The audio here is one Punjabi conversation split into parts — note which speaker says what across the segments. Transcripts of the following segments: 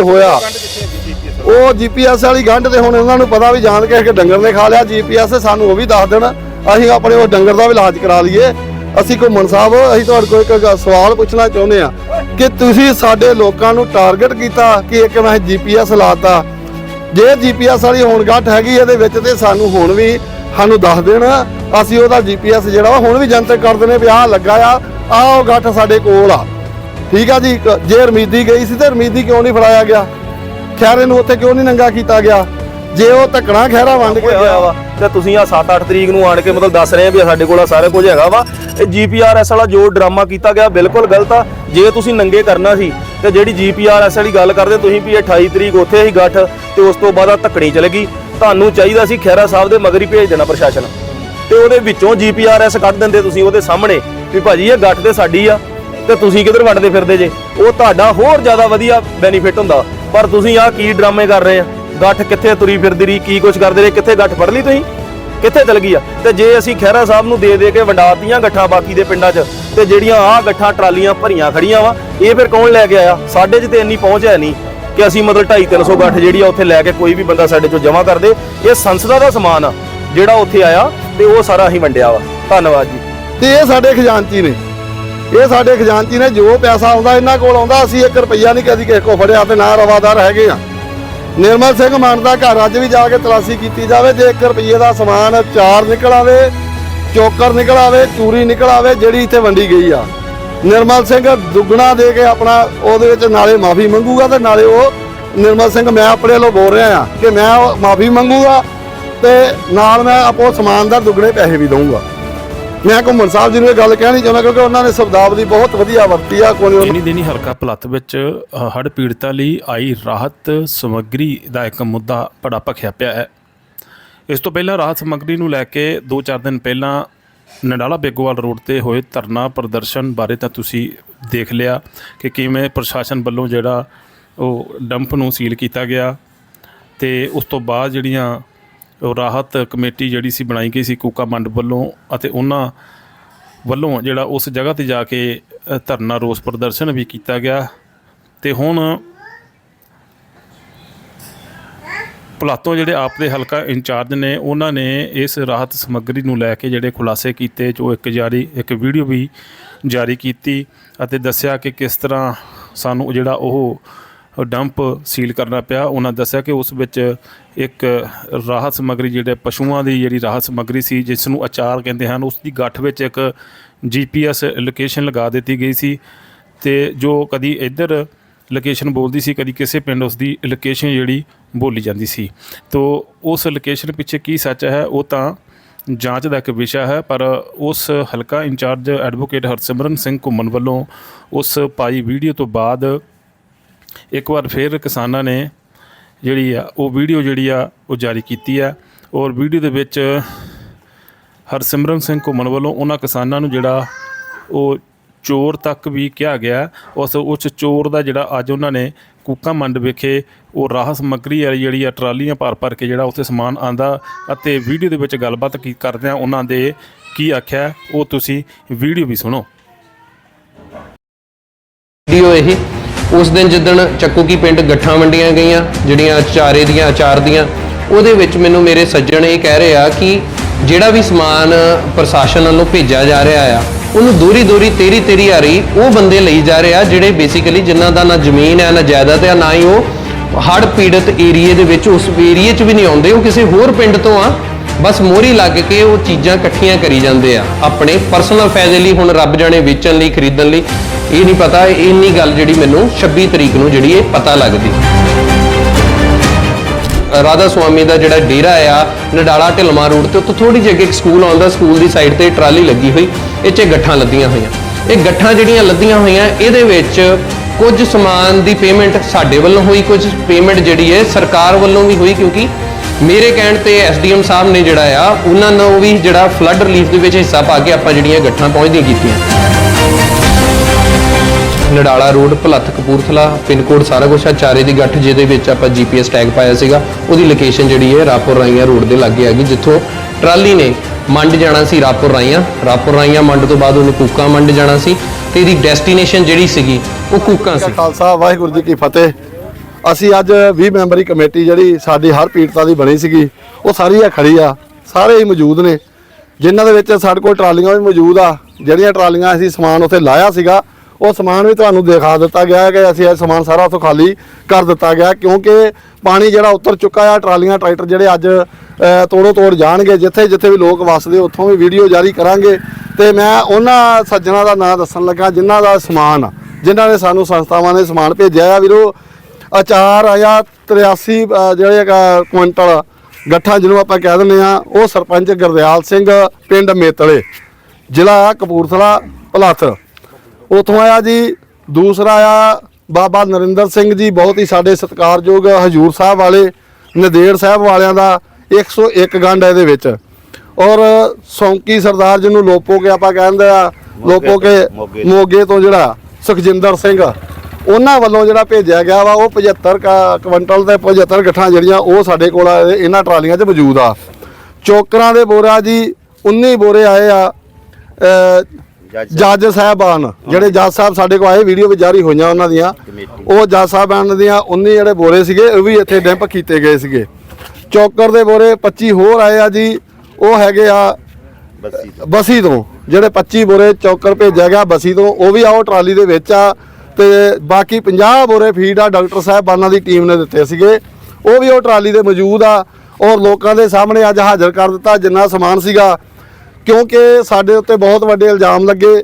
Speaker 1: ਹੋਇਆ। ਉਹ ਜੀਪੀਐਸ ਵਾਲੀ। ਗੰਢ ਤੇ ਹੁਣ ਉਹਨਾਂ ਨੂੰ ਪਤਾ ਵੀ ਜਾਣ ਕੇ ਕਿ ਡੰਗਰ ਨੇ ਖਾ ਲਿਆ। ਜੀਪੀਐਸ ਸਾਨੂੰ ਉਹ ਵੀ ਦੱਸ ਦੇਣ। ਅਸੀਂ ਆਪਣੇ ਉਹ ਡੰਗਰ ਦਾ ਇਲਾਜ ਕਰਾ ਲਈਏ। ਅਸੀਂ ਘੁੰਮਣ ਸਾਹਿਬ ਅਸੀਂ ਤੁਹਾਡੇ ਕੋਲ ਇੱਕ ਸਵਾਲ ਪੁੱਛਣਾ ਚਾਹੁੰਦੇ ਆ ਕਿ ਤੁਸੀਂ ਸਾਡੇ ਲੋਕਾਂ ਨੂੰ ਟਾਰਗੇਟ ਕੀਤਾ ਕਿ ਇੱਕ ਮੈਂ ਜੀਪੀਐਸ ਲਾਤਾ? ਜੇ ਜੀਪੀਐਸ ਵਾਲੀ ਹੁਣ ਗੱਠ ਹੈਗੀ ਇਹਦੇ ਵਿੱਚ ਤੇ ਸਾਨੂੰ ਹੁਣ ਵੀ ਸਾਨੂੰ ਦੱਸ ਦੇਣ। ਅਸੀਂ ਉਹਦਾ ਜੀਪੀਐਸ ਜਿਹੜਾ ਹੁਣ ਵੀ ਜਨਤਕ ਕਰ ਦਿੰਦੇ ਵੀ ਆਹ ਲੱਗਾ ਆ ਆਹ ਉਹ ਗੱਠ ਸਾਡੇ ਕੋਲ ਆ। ਠੀਕ ਆ ਜੀ ਜੇ ਰਮੀਦੀ ਗਈ ਸੀ ਤੇ ਰਮੀਦੀ ਕਿਉਂ ਨਹੀਂ ਫੜਾਇਆ ਗਿਆ? ਖੈਰੇ ਨੂੰ ਉੱਥੇ ਕਿਉਂ ਨਹੀਂ ਨੰਗਾ ਕੀਤਾ ਗਿਆ? ਜੇ ਉਹ ਧੱਕਣਾ ਖੈਰਾ ਵੰਡ ਕੇ
Speaker 2: ਹੋਇਆ ਵਾ। ਤੇ ਤੁਸੀਂ ਆ 7-8 ਤਰੀਕ ਨੂੰ ਆਣ ਕੇ ਮਤਲਬ ਦੱਸ ਰਹੇ ਆ ਵੀ ਸਾਡੇ ਕੋਲ ਆ, ਸਾਰਾ ਕੁਝ ਹੈਗਾ ਵਾ। ਇਹ ਜੀਪੀਆਰਐਸ ਵਾਲਾ ਜੋ ਡਰਾਮਾ ਕੀਤਾ ਗਿਆ, ਬਿਲਕੁਲ ਗਲਤ ਆ। ਜੇ ਤੁਸੀਂ ਨੰਗੇ ਕਰਨਾ ਸੀ, ਤੇ ਜਿਹੜੀ ਜੀਪੀਆਰਐਸ ਵਾਲੀ ਗੱਲ ਕਰਦੇ ਤੁਸੀਂ ਵੀ ਇਹ 28 ਤਰੀਕ ਉੱਥੇ ਹੀ ਗੱਠ, ਤੇ ਉਸ ਤੋਂ ਬਾਅਦ ਆ ਧੱਕਣੀ ਚਲੇ ਗਈ। ਤੁਹਾਨੂੰ ਚਾਹੀਦਾ ਸੀ ਖੈਰਾ ਸਾਹਿਬ ਦੇ ਮਗਰ ਹੀ ਭੇਜ ਦੇਣਾ ਪ੍ਰਸ਼ਾਸਨ। ਤੇ ਉਹਦੇ ਵਿੱਚੋਂ ਜੀਪੀਆਰਐਸ ਕੱਢ ਦਿੰਦੇ ਤੁਸੀਂ ਉਹਦੇ ਸਾਹਮਣੇ, ਵੀ ਭਾਜੀ ਇਹ ਗੱਠ ਤੇ ਸਾਡੀ ਆ। ਤੇ ਤੁਸੀਂ ਕਿੱਧਰ ਵੰਡਦੇ ਫਿਰਦੇ ਜੇ? ਉਹ ਤੁਹਾਡਾ ਹੋਰ ਜ਼ਿਆਦਾ ਵਧੀਆ ਬੈਨੀਫਿਟ ਹੁੰਦਾ। ਪਰ ਤੁਸੀਂ ਆਹ ਕੀ ਡਰਾਮੇ ਕਰ ਰਹੇ ਆ? ਗੱਠ ਕਿੱਥੇ ਤੁਰੀ ਫਿਰਦੀ ਰਹੀ? ਕੀ ਕੁਝ ਕਰਦੇ ਰਹੇ? ਕਿੱਥੇ ਗੱਠ ਫੜ ਲਈ ਤੁਸੀਂ? ਕਿੱਥੇ ਚਲ ਗਈ ਆ? ਤੇ ਜੇ ਅਸੀਂ ਖਹਿਰਾ ਸਾਹਿਬ ਨੂੰ ਦੇ ਦੇ ਕੇ ਵੰਡਾਤੀਆਂ ਗੱਠਾਂ ਬਾਕੀ ਦੇ ਪਿੰਡਾਂ 'ਚ, ਤੇ ਜਿਹੜੀਆਂ ਆਹ ਗੱਠਾਂ ਟਰਾਲੀਆਂ ਭਰੀਆਂ ਖੜੀਆਂ ਵਾ, ਇਹ ਫਿਰ ਕੌਣ ਲੈ ਕੇ ਆਇਆ? ਸਾਡੇ 'ਚ ਤੇ ਇੰਨੀ ਪਹੁੰਚ ਹੈ ਨਹੀਂ ਕਿ ਅਸੀਂ ਮਤਲਬ 2.5 300 ਗੱਠ ਜਿਹੜੀ ਆ ਉੱਥੇ ਲੈ ਕੇ ਕੋਈ ਵੀ ਬੰਦਾ ਸਾਡੇ 'ਚੋਂ ਜਮ੍ਹਾਂ ਕਰ ਦੇ। ਇਹ ਸੰਸਦਾ ਦਾ ਸਮਾਨ ਆ, ਜਿਹੜਾ ਉੱਥੇ ਆਇਆ ਤੇ ਉਹ ਸਾਰਾ ਅਸੀਂ ਵੰਡਿਆ ਵਾ। ਧੰਨਵਾਦ ਜੀ।
Speaker 1: ਤੇ ਇਹ ਸਾਡੇ ਖਜ਼ਾਨਚੀ ਨੇ। ਇਹ ਸਾਡੇ ਖਜ਼ਾਨਚੀ ਨੇ ਜੋ ਪੈਸਾ ਆਉਂਦਾ ਇਹਨਾਂ ਕੋਲ ਆਉਂਦਾ, ਅਸੀਂ 1 ਰੁਪਈਆ ਨਹੀਂ ਕਦੀ ਕਿਸੇ ਕੋ ਫੜਿਆ ਤੇ ਨਾ ਰਵਾਦਾਰ ਹੈਗੇ ਆ। ਨਿਰਮਲ ਸਿੰਘ ਮਾਨ ਦਾ ਘਰ ਅੱਜ ਵੀ ਜਾ ਕੇ ਤਲਾਸ਼ੀ ਕੀਤੀ ਜਾਵੇ, ਜੇ 1 ਰੁਪਈਏ ਦਾ ਸਮਾਨ ਚਾਰ ਨਿਕਲ ਆਵੇ ਚੋਕਰ ਨਿਕਲ ਆਵੇ ਚੂਰੀ ਨਿਕਲ ਆਵੇ ਜਿਹੜੀ ਇੱਥੇ ਵੰਡੀ ਗਈ ਆ। ਨਿਰਮਲ ਸਿੰਘ ਦੁੱਗਣਾ ਦੇ ਕੇ ਆਪਣਾ ਉਹਦੇ ਵਿੱਚ ਨਾਲੇ ਮਾਫੀ ਮੰਗੂਗਾ ਤੇ ਨਾਲੇ ਉਹ ਨਿਰਮਲ ਸਿੰਘ ਮੈਂ ਆਪਣੇ ਵੱਲੋਂ ਬੋਲ ਰਿਹਾ ਆ ਕਿ ਮੈਂ ਮਾਫੀ ਮੰਗੂਗਾ ਤੇ ਨਾਲ ਮੈਂ ਆਪੋ ਸਮਾਨ ਦਾ ਦੁੱਗਣੇ ਪੈਸੇ ਵੀ ਦਊਂਗਾ। ਮੈਂ ਘੁੰਮਣ ਸਾਹਿਬ ਜੀ ਨੂੰ ਇਹ ਗੱਲ ਕਹਿਣੀ ਚਾਹੁੰਦਾ ਕਿਉਂਕਿ ਉਹਨਾਂ ਨੇ ਸ਼ਬਦਾਵਲੀ ਬਹੁਤ ਵਧੀਆ ਵਰਤੀ ਆ, ਕੋਈ
Speaker 3: ਇਨੀ ਦਿਨੀ ਹਲਕਾ ਪਲੱਤ ਵਿੱਚ ਹੜ ਪੀੜਤਾਂ ਲਈ ਆਈ ਰਾਹਤ ਸਮੱਗਰੀ ਦਾ ਇੱਕ ਮੁੱਦਾ ਬੜਾ ਭਖਿਆ ਪਿਆ ਹੈ। ਇਸ ਤੋਂ ਪਹਿਲਾਂ ਰਾਹਤ ਸਮੱਗਰੀ ਨੂੰ ਲੈ ਕੇ 2-4 ਦਿਨ ਪਹਿਲਾਂ ਨਡਾਲਾ ਬੇਗੋਵਾਲ ਰੋਡ ਤੇ ਹੋਏ ਧਰਨਾ ਪ੍ਰਦਰਸ਼ਨ ਬਾਰੇ ਤਾਂ ਤੁਸੀਂ ਦੇਖ ਲਿਆ ਕਿ ਕਿਵੇਂ ਪ੍ਰਸ਼ਾਸਨ ਵੱਲੋਂ ਜਿਹੜਾ ਉਹ ਡੰਪ ਨੂੰ ਸੀਲ ਕੀਤਾ ਗਿਆ ਤੇ ਉਸ ਤੋਂ ਬਾਅਦ ਜਿਹੜੀਆਂ ਉਹ ਰਾਹਤ ਕਮੇਟੀ ਜਿਹੜੀ ਸੀ ਬਣਾਈ ਗਈ ਸੀ ਕੂਕਾ ਮੰਡ ਵੱਲੋਂ ਅਤੇ ਉਹਨਾਂ ਵੱਲੋਂ ਜਿਹੜਾ ਉਸ ਜਗ੍ਹਾ ਤੇ ਜਾ ਕੇ ਧਰਨਾ ਰੋਸ ਪ੍ਰਦਰਸ਼ਨ ਵੀ ਕੀਤਾ ਗਿਆ। ਤੇ ਹੁਣ ਭਲਾਤੋਂ ਜਿਹੜੇ ਆਪ ਦੇ ਹਲਕਾ ਇੰਚਾਰਜ ਨੇ, ਉਹਨਾਂ ਨੇ ਇਸ ਰਾਹਤ ਸਮੱਗਰੀ ਨੂੰ ਲੈ ਕੇ ਜਿਹੜੇ ਖੁਲਾਸੇ ਕੀਤੇ, ਜੋ ਇੱਕ ਜਾਰੀ, ਇੱਕ ਵੀਡੀਓ ਵੀ ਜਾਰੀ ਕੀਤੀ ਅਤੇ ਦੱਸਿਆ ਕਿ ਕਿਸ ਤਰ੍ਹਾਂ ਸਾਨੂੰ ਜਿਹੜਾ ਉਹ ਡੰਪ ਸੀਲ ਕਰਨਾ ਪਿਆ। ਉਹਨਾਂ ਦੱਸਿਆ ਕਿ ਉਸ ਵਿੱਚ ਇੱਕ ਰਾਹਤ ਸਮੱਗਰੀ ਜਿਹੜੇ ਪਸ਼ੂਆਂ ਦੀ ਜਿਹੜੀ ਰਾਹਤ ਸਮੱਗਰੀ ਸੀ ਜਿਸ ਨੂੰ ਅਚਾਰ ਕਹਿੰਦੇ ਹਨ, ਉਸ ਦੀ ਗੱਠ ਵਿੱਚ ਇੱਕ ਜੀਪੀਐਸ ਲੋਕੇਸ਼ਨ ਲਗਾ ਦਿੱਤੀ ਗਈ ਸੀ ਤੇ ਜੋ ਕਦੀ ਇੱਧਰ ਲੋਕੇਸ਼ਨ ਬੋਲਦੀ ਸੀ, ਕਦੀ ਕਿਸੇ ਪਿੰਡ ਉਸ ਦੀ ਲੋਕੇਸ਼ਨ ਜਿਹੜੀ ਬੋਲੀ ਜਾਂਦੀ ਸੀ। ਤੋ ਉਸ ਲੋਕੇਸ਼ਨ ਪਿੱਛੇ ਕੀ ਸੱਚ ਹੈ, ਉਹ ਤਾਂ ਜਾਂਚ ਦਾ ਇੱਕ ਵਿਸ਼ਾ ਹੈ, ਪਰ ਉਸ ਹਲਕਾ ਇੰਚਾਰਜ ਐਡਵੋਕੇਟ ਹਰਸਿਮਰਨ ਸਿੰਘ ਘੁੰਮਣ ਵੱਲੋਂ ਉਸ ਪਾਈ ਵੀਡੀਓ ਤੋਂ ਬਾਅਦ ਇੱਕ ਵਾਰ ਫਿਰ ਕਿਸਾਨਾਂ ਨੇ ਜਿਹੜੀ ਆ, ਉਹ ਵੀਡੀਓ ਜਿਹੜੀ ਆ, ਉਹ ਜਾਰੀ ਕੀਤੀ ਆ। ਔਰ ਵੀਡੀਓ ਦੇ ਵਿੱਚ ਹਰਸਿਮਰਨ ਸਿੰਘ ਘੁੰਮਣ ਵੱਲੋਂ ਉਹਨਾਂ ਕਿਸਾਨਾਂ ਨੂੰ ਜਿਹੜਾ ਉਹ ਚੋਰ ਤੱਕ ਵੀ ਕਿਹਾ ਗਿਆ। ਉਸ ਉਸ ਚੋਰ ਦਾ ਜਿਹੜਾ ਅੱਜ ਉਹਨਾਂ ਨੇ ਕੂਕਾ ਮੰਡ ਵਿਖੇ ਉਹ ਰਾਹ ਸਮੱਗਰੀ ਵਾਲੀ ਜਿਹੜੀ ਆ, ਟਰਾਲੀਆਂ ਭਰ ਭਰ ਕੇ ਜਿਹੜਾ ਉੱਥੇ ਸਮਾਨ ਆਂਦਾ ਅਤੇ ਵੀਡੀਓ ਦੇ ਵਿੱਚ ਗੱਲਬਾਤ ਕੀ ਕਰਦੇ ਆ ਉਹਨਾਂ ਦੇ ਕੀ ਆਖਿਆ, ਉਹ ਤੁਸੀਂ ਵੀਡੀਓ ਵੀ ਸੁਣੋ।
Speaker 4: ਵੀਡੀਓ ਇਹ ਉਸ ਦਿਨ ਜਿੱਦਣ ਚੱਕੂ ਕੀ ਪਿੰਡ ਗੱਠਾਂ ਵੰਡੀਆਂ ਗਈਆਂ, ਜਿਹੜੀਆਂ ਚਾਰੇ ਦੀਆਂ, ਅਚਾਰ ਦੀਆਂ, ਉਹਦੇ ਵਿੱਚ ਮੈਨੂੰ ਮੇਰੇ ਸੱਜਣ ਇਹ ਕਹਿ ਰਹੇ ਆ ਕਿ ਜਿਹੜਾ ਵੀ ਸਮਾਨ ਪ੍ਰਸ਼ਾਸਨ ਵੱਲੋਂ ਭੇਜਿਆ ਜਾ ਰਿਹਾ ਆ, ਉਹਨੂੰ ਦੂਰੀ ਦੂਰੀ ਤੇਰੀ ਤੇਰੀ ਆ ਰਹੀ ਉਹ ਬੰਦੇ ਲਈ ਜਾ ਰਹੇ ਆ ਜਿਹੜੇ ਬੇਸਿਕਲੀ ਜਿਨ੍ਹਾਂ ਦਾ ਨਾ ਜ਼ਮੀਨ ਹੈ, ਨਾ ਜਾਇਦਾਦ ਹੈ, ਨਾ ਹੀ ਉਹ ਹੜ੍ਹ ਪੀੜਤ ਏਰੀਏ ਦੇ ਵਿੱਚ, ਉਸ ਏਰੀਏ 'ਚ ਵੀ ਨਹੀਂ ਆਉਂਦੇ, ਉਹ ਕਿਸੇ ਹੋਰ ਪਿੰਡ ਤੋਂ ਆ। ਬਸ ਮੋਹਰੀ ਲੱਗ ਕੇ ਉਹ ਚੀਜ਼ਾਂ ਇਕੱਠੀਆਂ ਕਰੀ ਜਾਂਦੇ ਆ, ਆਪਣੇ ਪਰਸਨਲ ਫਾਇਦੇ ਲਈ, ਹੁਣ ਰੱਬ ਜਾਣੇ ਵੇਚਣ ਲਈ, ਖਰੀਦਣ ਲਈ, ਇਹ ਨਹੀਂ ਪਤਾ ਇੰਨੀ ਗੱਲ ਜਿਹੜੀ ਮੈਨੂੰ 26 ਤਰੀਕ ਨੂੰ ਜਿਹੜੀ ਇਹ ਪਤਾ ਲੱਗਦੀ। ਰਾਧਾ ਸੁਆਮੀ ਦਾ ਜਿਹੜਾ ਡੇਰਾ ਆ, ਨਡਾਲਾ ਢਿਲਮਾ ਰੋਡ ਤੇ, ਉੱਥੋਂ ਥੋੜੀ ਜਿਹੀ ਅੱਗੇ ਇੱਕ ਸਕੂਲ ਆਉਂਦਾ ਸਕੂਲ ਦੀ ਸਾਈਡ ਤੇ ਟਰਾਲੀ ਲੱਗੀ ਹੋਈ, ਇਹ 'ਚ ਗੱਠਾਂ ਲੱਦੀਆਂ ਹੋਈਆਂ। ਇਹ ਗੱਠਾਂ ਜਿਹੜੀਆਂ ਲੱਦੀਆਂ ਹੋਈਆਂ, ਇਹਦੇ ਵਿੱਚ ਕੁਝ ਸਮਾਨ ਦੀ ਪੇਮੈਂਟ ਸਾਡੇ ਵੱਲੋਂ ਹੋਈ, ਕੁਝ ਪੇਮੈਂਟ ਜਿਹੜੀ ਹੈ ਸਰਕਾਰ ਵੱਲੋਂ ਵੀ ਹੋਈ, ਕਿਉਂਕਿ ਮੇਰੇ ਕਹਿਣ ਤੇ ਐਸਡੀਐਮ ਸਾਹਿਬ ਨੇ ਜਿਹੜਾ ਆ, ਉਹਨਾਂ ਨੂੰ ਵੀ ਜਿਹੜਾ ਫਲੱਡ ਰਿਲੀਫ ਦੇ ਵਿੱਚ ਹਿੱਸਾ ਪਾ ਕੇ ਆਪਾਂ ਜਿਹੜੀਆਂ ਗੱਠਾਂ ਪਹੁੰਚਦੀਆਂ ਕੀਤੀਆਂ। Nadala road, Bholath Kapurthala pin code ਸਾਰਾ ਕੁਝ ਆ, ਚਾਰੇ ਦੀ ਗੱਠ ਜਿਹਦੇ ਵਿੱਚ ਆਪਾਂ ਜੀਪੀਐਸ ਟੈਗ ਪਾਇਆ ਸੀਗਾ, ਉਹਦੀ ਲੋਕੇਸ਼ਨ ਜਿਹੜੀ ਹੈ ਰਾਪੁਰ ਰਾਈਆਂ ਰੋਡ ਦੇ ਲਾਗੇ ਆ ਗਈ, ਜਿੱਥੋਂ ਟਰਾਲੀ ਨੇ ਮੰਡ ਜਾਣਾ ਸੀ ਰਾਪੁਰ ਰਾਈਆਂ। ਰਾਪੁਰ ਰਾਈਆਂ ਮੰਡ ਤੋਂ ਬਾਅਦ ਉਹਨੂੰ ਕੂਕਾ ਮੰਡ ਜਾਣਾ ਸੀ ਤੇ ਇਹਦੀ ਡੈਸਟੀਨੇਸ਼ਨ ਜਿਹੜੀ ਸੀਗੀ, ਉਹ ਕੂਕਾ ਸੀ।
Speaker 1: ਖਾਲਸਾ, ਵਾਹਿਗੁਰੂ ਜੀ ਕੀ ਫਤਿਹ। ਅਸੀਂ ਅੱਜ 20 ਮੈਂਬਰੀ ਕਮੇਟੀ ਜਿਹੜੀ ਸਾਡੀ ਹਰ ਪੀੜਤਾ ਦੀ ਬਣੀ ਸੀਗੀ, ਉਹ ਸਾਰੀ ਆ ਖੜੀ ਆ, ਸਾਰੇ ਹੀ ਮੌਜੂਦ ਨੇ। ਜਿਨ੍ਹਾਂ ਦੇ ਵਿੱਚ ਸਾਡੇ ਕੋਲ ਟਰਾਲੀਆਂ ਵੀ ਮੌਜੂਦ ਆ, ਜਿਹੜੀਆਂ ਟਰਾਲੀਆਂ ਅਸੀਂ ਸਮਾਨ ਉੱਥੇ ਲਾਇਆ ਸੀਗਾ, ਉਹ ਸਮਾਨ ਵੀ ਤੁਹਾਨੂੰ ਦਿਖਾ ਦਿੱਤਾ ਗਿਆ ਕਿ ਅਸੀਂ ਇਹ ਸਮਾਨ ਸਾਰਾ ਉੱਥੋਂ ਖਾਲੀ ਕਰ ਦਿੱਤਾ ਗਿਆ ਕਿਉਂਕਿ ਪਾਣੀ ਜਿਹੜਾ ਉੱਤਰ ਚੁੱਕਾ ਆ, ਟਰਾਲੀਆਂ ਟਰੈਕਟਰ ਜਿਹੜੇ ਅੱਜ ਤੋੜੋ ਤੋੜ ਜਾਣਗੇ, ਜਿੱਥੇ ਜਿੱਥੇ ਵੀ ਲੋਕ ਵੱਸਦੇ, ਉੱਥੋਂ ਵੀ ਵੀਡੀਓ ਜਾਰੀ ਕਰਾਂਗੇ। ਤੇ ਮੈਂ ਉਹਨਾਂ ਸੱਜਣਾ ਦਾ ਨਾਮ ਦੱਸਣ ਲੱਗਾ, ਜਿਨ੍ਹਾਂ ਦਾ ਸਮਾਨ ਆ, ਜਿਨ੍ਹਾਂ ਨੇ ਸਾਨੂੰ ਸੰਸਥਾਵਾਂ ਨੇ ਸਮਾਨ ਭੇਜਿਆ ਆ। ਵੀਰੋ ਅਚਾਰ ਆਇਆ 83 ਅ, ਜਿਹੜੇ ਕੁਇੰਟਲ ਗੱਠਾ ਜਿਹਨੂੰ ਆਪਾਂ ਕਹਿ ਦਿੰਦੇ ਆ ਉਹ ਸਰਪੰਚ ਗੁਰਦਿਆਲ ਸਿੰਘ ਪਿੰਡ ਮੇਤਲੇ ਜ਼ਿਲ੍ਹਾ ਕਪੂਰਥਲਾ ਭਲੱਥ ਉਥੋਂ ਆਇਆ ਜੀ ਦੂਸਰਾ ਆਇਆ ਬਾਬਾ ਨਰਿੰਦਰ ਸਿੰਘ ਜੀ ਬਹੁਤ ਹੀ ਸਾਡੇ ਸਤਿਕਾਰਯੋਗ ਹਜੂਰ ਸਾਹਿਬ ਵਾਲੇ ਨਦੇੜ ਸਾਹਿਬ ਵਾਲਿਆਂ ਦਾ 101 ਗੰਢ ਇਹਦੇ ਵਿੱਚ। ਔਰ ਸੌਂਕੀ ਸਰਦਾਰ ਜਿਹਨੂੰ ਲੋਪੋ ਕੇ ਆਪਾਂ ਕਹਿੰਦੇ ਆ ਲੋਪੋ ਕੇ ਮੋਗੇ ਤੋਂ ਜਿਹੜਾ ਸੁਖਜਿੰਦਰ ਸਿੰਘ। ਉਹਨਾਂ ਵੱਲੋਂ ਜਿਹੜਾ ਭੇਜਿਆ ਗਿਆ ਵਾ ਉਹ 75 ਕ- ਕੁਇੰਟਲ ਤੇ 75 ਗੱਠਾਂ ਜਿਹੜੀਆਂ ਉਹ ਸਾਡੇ ਕੋਲ ਆ ਇਹ- ਇਹਨਾਂ ਟਰਾਲੀਆਂ 'ਚ ਮੌਜੂਦ ਆ। ਚੋਕਰਾਂ ਦੇ ਬੋਰਾ ਜੀ 19 ਬੋਰੇ ਆਏ ਆ ਜੱਜ ਸਾਹਿਬਾਨ ਜਿਹੜੇ ਜੱਜ ਸਾਹਿਬ ਸਾਡੇ ਕੋਲ ਆਏ ਵੀਡੀਓ ਵੀ ਜਾਰੀ ਹੋਈਆਂ ਉਹਨਾਂ ਦੀਆਂ। ਉਹ ਜੱਜ ਸਾਹਿਬਾਨ ਦੀਆਂ 19 ਜਿਹੜੇ ਬੋਰੇ ਸੀਗੇ ਉਹ ਵੀ ਇੱਥੇ ਡੈਂਪ ਕੀਤੇ ਗਏ ਸੀਗੇ। ਚੌਕਰ ਦੇ ਬੋਰੇ 25 ਹੋਰ ਆਏ ਆ ਜੀ ਉਹ ਹੈਗੇ ਆ ਬਸੀ ਤੋਂ। ਜਿਹੜੇ 25 ਬੋਰੇ ਚੌਕਰ ਭੇਜਿਆ ਗਿਆ ਬਸੀ ਤੋਂ ਉਹ ਵੀ ਆਓ ਟਰਾਲੀ ਦੇ ਵਿੱਚ ਆ। ਤੇ ਬਾਕੀ 50 ਬੋਰੇ ਫੀਡ ਆ, ਡਾਕਟਰ ਸਾਹਿਬਾਨਾਂ ਦੀ ਟੀਮ ਨੇ ਦਿੱਤੇ ਸੀਗੇ। ਉਹ ਵੀ ਉਹ ਟਰਾਲੀ ਦੇ ਮੌਜੂਦ ਆ, ਔਰ ਲੋਕਾਂ ਦੇ ਸਾਹਮਣੇ ਅੱਜ ਹਾਜ਼ਰ ਕਰ ਦਿੱਤਾ ਜਿੰਨਾ ਸਮਾਨ ਸੀਗਾ। ਕਿਉਂਕਿ ਸਾਡੇ ਉੱਤੇ ਬਹੁਤ ਵੱਡੇ ਇਲਜ਼ਾਮ ਲੱਗੇ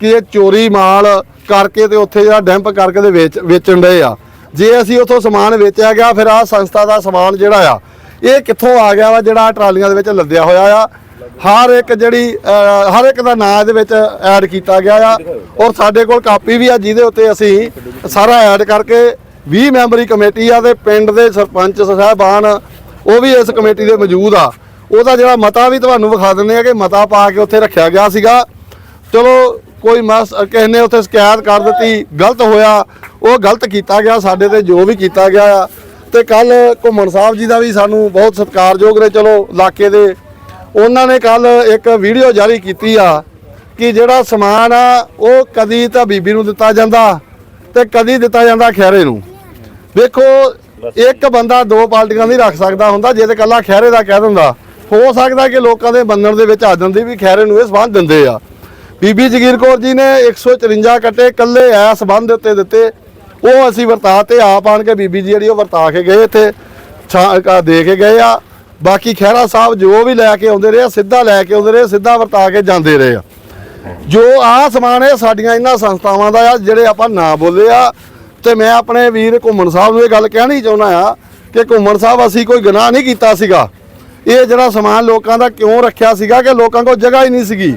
Speaker 1: ਕਿ ਇਹ ਚੋਰੀ ਮਾਲ ਕਰਕੇ ਤੇ ਉੱਥੇ ਜਿਹੜਾ ਡੈਂਪ ਕਰਕੇ ਤੇ ਵੇਚ, ਵੇਚਣ ਡਏ ਆ। ਜੇ ਅਸੀਂ ਉੱਥੋਂ ਸਮਾਨ ਵੇਚਿਆ ਗਿਆ, ਫਿਰ ਆਹ ਸੰਸਥਾ ਦਾ ਸਮਾਨ ਜਿਹੜਾ ਆ, ਇਹ ਕਿੱਥੋਂ ਆ ਗਿਆ ਵਾ ਜਿਹੜਾ ਆਹ ਟਰਾਲੀਆਂ ਦੇ ਵਿੱਚ ਲੱਦਿਆ ਹੋਇਆ ਆ? ਹਰ ਇੱਕ ਜਿਹੜੀ ਹਰ ਇੱਕ ਦਾ ਨਾਂ ਇਹਦੇ ਵਿੱਚ ਐਡ ਕੀਤਾ ਗਿਆ ਆ। ਔਰ ਸਾਡੇ ਕੋਲ ਕਾਪੀ ਵੀ ਆ, ਜਿਹਦੇ ਉੱਤੇ ਅਸੀਂ ਸਾਰਾ ਐਡ ਕਰਕੇ 20 ਮੈਂਬਰੀ ਕਮੇਟੀ ਆ ਤੇ ਪਿੰਡ ਦੇ ਸਰਪੰਚ ਸਾਹਿਬਾਨ, ਉਹ ਵੀ ਇਸ ਕਮੇਟੀ ਦੇ ਮੌਜੂਦ ਆ। ਉਹਦਾ ਜਿਹੜਾ ਮਤਾ ਵੀ ਤੁਹਾਨੂੰ ਵਿਖਾ ਦਿੰਦੇ ਆ ਕਿ ਮਤਾ ਪਾ ਕੇ ਉੱਥੇ ਰੱਖਿਆ ਗਿਆ ਸੀਗਾ। ਚਲੋ, ਕੋਈ ਮਸ, ਕਿਸੇ ਨੇ ਉੱਥੇ ਸ਼ਿਕਾਇਤ ਕਰ ਦਿੱਤੀ, ਗਲਤ ਹੋਇਆ, ਉਹ ਗਲਤ ਕੀਤਾ ਗਿਆ, ਸਾਡੇ ਤੇ ਜੋ ਵੀ ਕੀਤਾ ਗਿਆ ਆ। ਤੇ ਕੱਲ ਘੁੰਮਣ ਸਾਹਿਬ ਜੀ ਦਾ ਵੀ ਸਾਨੂੰ ਬਹੁਤ ਸਤਿਕਾਰਯੋਗ ਨੇ ਚਲੋ, ਇਲਾਕੇ ਦੇ ਉਹਨਾਂ ਨੇ ਕੱਲ ਇੱਕ ਵੀਡੀਓ ਜਾਰੀ ਕੀਤੀ ਆ ਕਿ ਜਿਹੜਾ ਸਮਾਨ ਆ, ਉਹ ਕਦੀ ਤਾਂ ਬੀਬੀ ਨੂੰ ਦਿੱਤਾ ਜਾਂਦਾ ਤੇ ਕਦੀ ਦਿੱਤਾ ਜਾਂਦਾ ਖੈਰੇ ਨੂੰ। ਵੇਖੋ, ਇੱਕ ਬੰਦਾ ਦੋ ਪਾਰਟੀਆਂ ਨਹੀਂ ਰੱਖ ਸਕਦਾ ਹੁੰਦਾ, ਜੇ ਤੇ ਕੱਲਾ ਖੈਰੇ ਦਾ ਕਹਿ ਦਿੰਦਾ। ਹੋ ਸਕਦਾ ਕਿ ਲੋਕਾਂ ਦੇ ਬੰਨਣ ਦੇ ਵਿੱਚ ਆ ਜਾਂਦੀ ਵੀ ਖੈਰੇ ਨੂੰ ਇਹ ਸਬੰਧ ਦਿੰਦੇ ਆ। ਬੀਬੀ ਜਗੀਰ ਕੌਰ ਜੀ ਨੇ 154 ਕੱਟੇ ਕੱਲੇ ਐ ਸਬੰਧ ਦੇ ਉੱਤੇ ਦਿੱਤੇ। ਉਹ ਅਸੀਂ ਵਰਤਾ ਤੇ ਆਪ ਆਣ ਕੇ ਬੀਬੀ ਜੀ ਜਿਹੜੀ ਉਹ ਵਰਤਾ ਕੇ ਗਏ ਇੱਥੇ, ਛਾਂ- ਦੇ ਕੇ ਗਏ ਆ। ਬਾਕੀ ਖਹਿਰਾ ਸਾਹਿਬ ਜੋ ਵੀ ਲੈ ਕੇ ਆਉਂਦੇ ਰਹੇ ਆ, ਸਿੱਧਾ ਲੈ ਕੇ ਆਉਂਦੇ ਰਹੇ ਸਿੱਧਾ ਵਰਤਾ ਕੇ ਜਾਂਦੇ ਰਹੇ ਆ। ਜੋ ਆ ਸਮਾਨ ਇਹ ਸਾਡੀਆਂ ਇਹਨਾਂ ਸੰਸਥਾਵਾਂ ਦਾ ਆ ਜਿਹੜੇ ਆਪਾਂ ਨਾ ਬੋਲੇ ਆ ਤੇ ਮੈਂ ਆਪਣੇ ਵੀਰ ਘੁੰਮਣ ਸਾਹਿਬ ਨੂੰ ਇਹ ਗੱਲ ਕਹਿਣੀ ਚਾਹੁੰਦਾ ਆ ਕਿ ਘੁੰਮਣ ਸਾਹਿਬ ਅਸੀਂ ਕੋਈ ਗੁਨਾਹ ਨਹੀਂ ਕੀਤਾ ਸੀਗਾ। ਇਹ ਜਿਹੜਾ ਸਮਾਨ ਲੋਕਾਂ ਦਾ ਕਿਉਂ ਰੱਖਿਆ ਸੀਗਾ ਕਿ ਲੋਕਾਂ ਕੋਲ ਜਗ੍ਹਾ ਹੀ ਨਹੀਂ ਸੀਗੀ?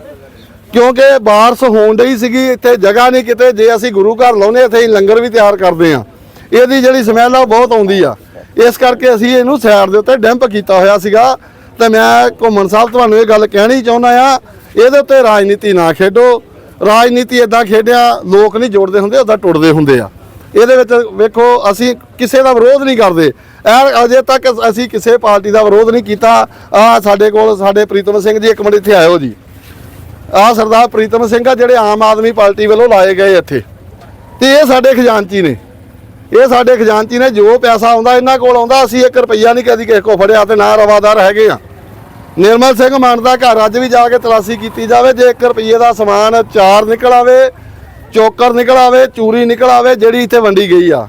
Speaker 1: ਕਿਉਂਕਿ ਬਾਰਸ ਹੋਣ ਡਈ ਸੀਗੀ ਇੱਥੇ ਜਗ੍ਹਾ ਨਹੀਂ ਕਿਤੇ ਜੇ ਅਸੀਂ ਗੁਰੂ ਘਰ ਲਾਉਨੇ ਇੱਥੇ ਹੀ ਲੰਗਰ ਵੀ ਤਿਆਰ ਕਰਦੇ ਆ ਇਹਦੀ ਜਿਹੜੀ ਸਮੈਲ ਆ ਉਹ ਬਹੁਤ ਆਉਂਦੀ ਆ। ਇਸ ਕਰਕੇ ਅਸੀਂ ਇਹਨੂੰ ਸਾਈਡ ਦੇ ਉੱਤੇ ਡੈਂਪ ਕੀਤਾ ਹੋਇਆ ਸੀਗਾ। ਤੇ ਮੈਂ ਘੁੰਮਣ ਸਾਹਿਬ ਤੁਹਾਨੂੰ ਇਹ ਗੱਲ ਕਹਿਣੀ ਚਾਹੁੰਦਾ ਆ ਇਹਦੇ ਉੱਤੇ ਰਾਜਨੀਤੀ ਨਾ ਖੇਡੋ। ਰਾਜਨੀਤੀ ਇਦਾਂ ਖੇਡਿਆ, ਲੋਕ ਨਹੀਂ ਜੋੜਦੇ ਹੁੰਦੇ ਉਦਾਂ ਟੁੱਟਦੇ ਹੁੰਦੇ ਆ। ਇਹਦੇ ਵਿੱਚ ਵੇਖੋ, ਅਸੀਂ ਕਿਸੇ ਦਾ ਵਿਰੋਧ ਨਹੀਂ ਕਰਦੇ। ਐ ਅਜੇ ਤੱਕ ਅਸੀਂ ਕਿਸੇ ਪਾਰਟੀ ਦਾ ਵਿਰੋਧ ਨਹੀਂ ਕੀਤਾ। ਆ ਸਾਡੇ ਕੋਲ, ਸਾਡੇ ਪ੍ਰੀਤਮ ਸਿੰਘ ਜੀ, ਇੱਕ ਮਿੰਟ ਇੱਥੇ ਆਇਓ ਜੀ। ਆ ਸਰਦਾਰ ਪ੍ਰੀਤਮ ਸਿੰਘ ਆ, ਜਿਹੜੇ ਆਮ ਆਦਮੀ ਪਾਰਟੀ ਵੱਲੋਂ ਲਾਏ ਗਏ ਇੱਥੇ। ਤੇ ਇਹ ਸਾਡੇ ਖਜ਼ਾਨਚੀ ਨੇ। ਇਹ ਸਾਡੇ ਖਜ਼ਾਨਚੀ ਨੇ ਜੋ ਪੈਸਾ ਆਉਂਦਾ ਇਹਨਾਂ ਕੋਲ ਆਉਂਦਾ, ਅਸੀਂ 1 ਰੁਪਈਆ ਨਹੀਂ ਕਦੀ ਕਿਸੇ ਕੋ ਫੜਿਆ ਤੇ ਨਾ ਰਵਾਦਾਰ ਹੈਗੇ ਆ। ਨਿਰਮਲ ਸਿੰਘ ਮਾਨ ਦਾ ਘਰ ਅੱਜ ਵੀ ਜਾ ਕੇ ਤਲਾਸ਼ੀ ਕੀਤੀ ਜਾਵੇ, ਜੇ 1 ਰੁਪਈਏ ਦਾ ਸਮਾਨ ਚਾਰ ਨਿਕਲ ਆਵੇ, ਚੋਕਰ ਨਿਕਲ ਆਵੇ, ਚੂਰੀ ਨਿਕਲ ਆਵੇ, ਜਿਹੜੀ ਇੱਥੇ ਵੰਡੀ ਗਈ ਆ।